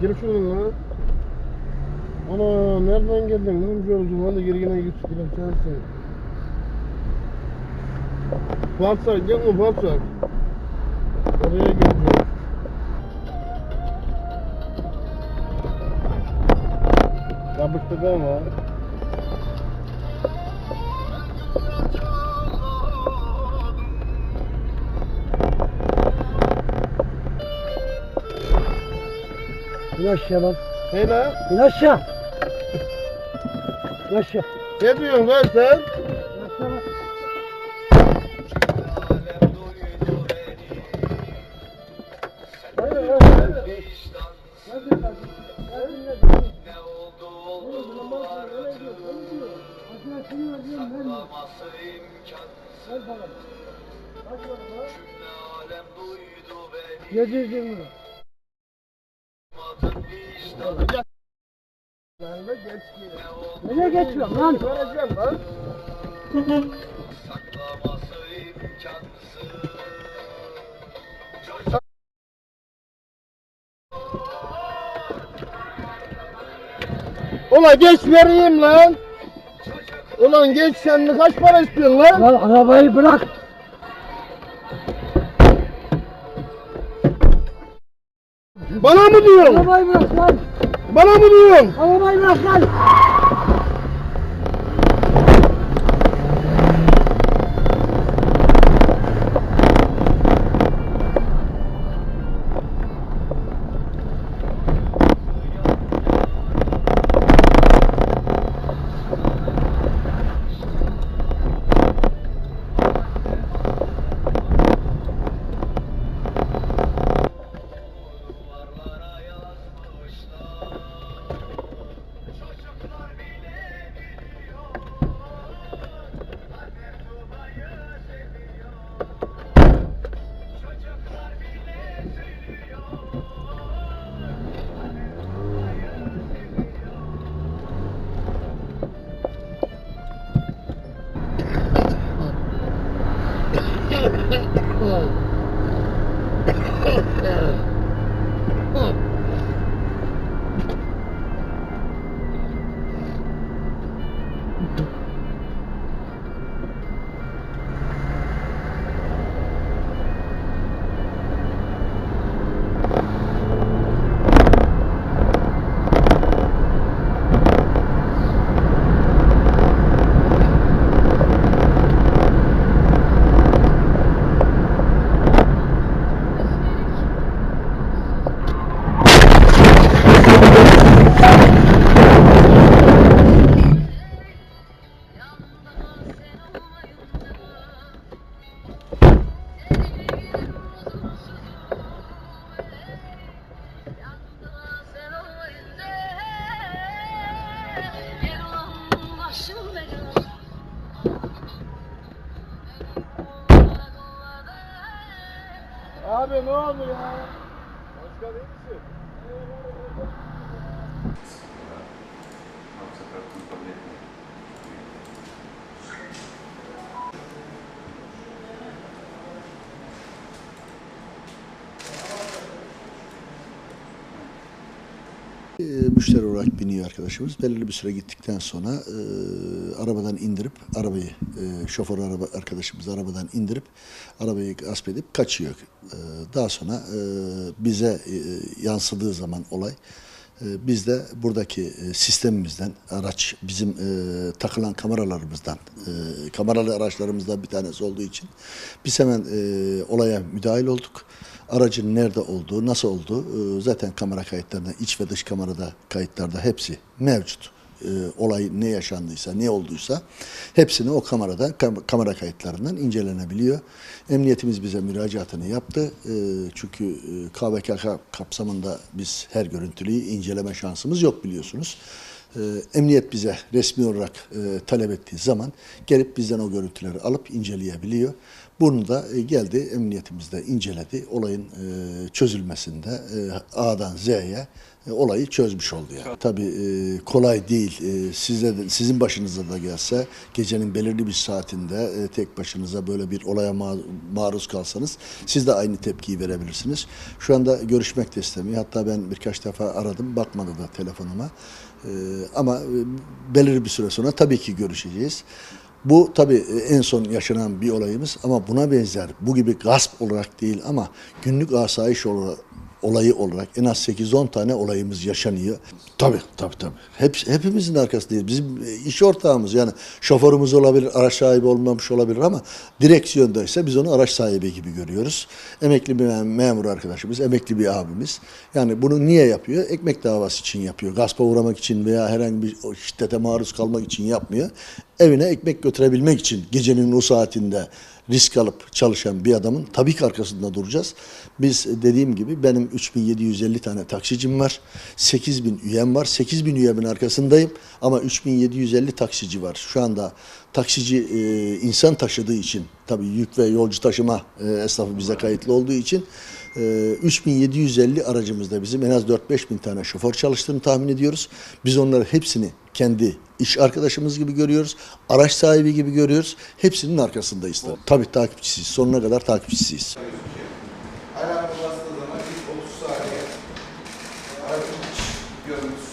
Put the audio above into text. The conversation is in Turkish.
Gir şunu lan. Ana nereden geldin lan George'um? Hadi geri yine git gidelim sensin. Fatsa gel mi Fatsa? Oraya geleceğim. Yapıştık ama. İn aşağı lan. Hey lan. İn aşağı. İn aşağı. Ne diyorsun lan sen? Ne Yedi yirmi. Nereye geçiyorsun lan? Vereceğim lan. Saklaması imkansız Ulan geç vereyim lan. Ulan geç sen kaç para istiyorsun lan? Lan arabayı bırak. Bana mı diyorsun? Arabayı bırak lan. Bana mı diyorsun? Arabayı bırak lan. Hmm. Abi ne oldu ya? Başka değil misin? E, müşteri olarak biniyor arkadaşımız. Belirli bir süre gittikten sonra e, arabadan indirip arabayı e, şoför araba arkadaşımız arabadan indirip arabayı gasp edip kaçıyor. E, daha sonra e, bize e, yansıdığı zaman olay biz de buradaki e, sistemimizden araç bizim e, takılan kameralarımızdan e, kameralı araçlarımızdan bir tanesi olduğu için biz hemen e, olaya müdahil olduk. Aracın nerede olduğu, nasıl olduğu e, zaten kamera kayıtlarında, iç ve dış kamerada kayıtlarda hepsi mevcut. E, olay ne yaşandıysa, ne olduysa hepsini o kamerada, kam- kamera kayıtlarından incelenebiliyor. Emniyetimiz bize müracaatını yaptı. E, çünkü e, KVKK kapsamında biz her görüntülüyü inceleme şansımız yok biliyorsunuz. E, emniyet bize resmi olarak e, talep ettiği zaman gelip bizden o görüntüleri alıp inceleyebiliyor. Bunu da e, geldi emniyetimizde inceledi. Olayın e, çözülmesinde e, A'dan Z'ye olayı çözmüş oldu yani. Tabii e, kolay değil. E, size de, sizin başınıza da gelse gecenin belirli bir saatinde e, tek başınıza böyle bir olaya ma- maruz kalsanız siz de aynı tepkiyi verebilirsiniz. Şu anda görüşmek de istemiyor. Hatta ben birkaç defa aradım. Bakmadı da telefonuma. E, ama e, belirli bir süre sonra tabii ki görüşeceğiz. Bu tabii e, en son yaşanan bir olayımız ama buna benzer bu gibi gasp olarak değil ama günlük asayiş olarak olayı olarak en az 8-10 tane olayımız yaşanıyor. Tabii tabii tabii. Hep, hepimizin arkasındayız. Bizim e, iş ortağımız yani şoförümüz olabilir, araç sahibi olmamış olabilir ama direksiyondaysa biz onu araç sahibi gibi görüyoruz. Emekli bir mem- memur arkadaşımız, emekli bir abimiz. Yani bunu niye yapıyor? Ekmek davası için yapıyor. Gaspa uğramak için veya herhangi bir şiddete maruz kalmak için yapmıyor. Evine ekmek götürebilmek için gecenin o saatinde risk alıp çalışan bir adamın tabii ki arkasında duracağız. Biz e, dediğim gibi benim 3750 tane taksicim var. 8000 üyem var. 8000 üyemin arkasındayım ama 3750 taksici var. Şu anda taksici e, insan taşıdığı için tabii yük ve yolcu taşıma e, esnafı bize kayıtlı olduğu için e, 3750 aracımızda bizim en az 4-5 bin tane şoför çalıştığını tahmin ediyoruz. Biz onları hepsini kendi iş arkadaşımız gibi görüyoruz. Araç sahibi gibi görüyoruz. Hepsinin arkasındayız. Tabii, takipçisiyiz. Sonuna kadar takipçisiyiz.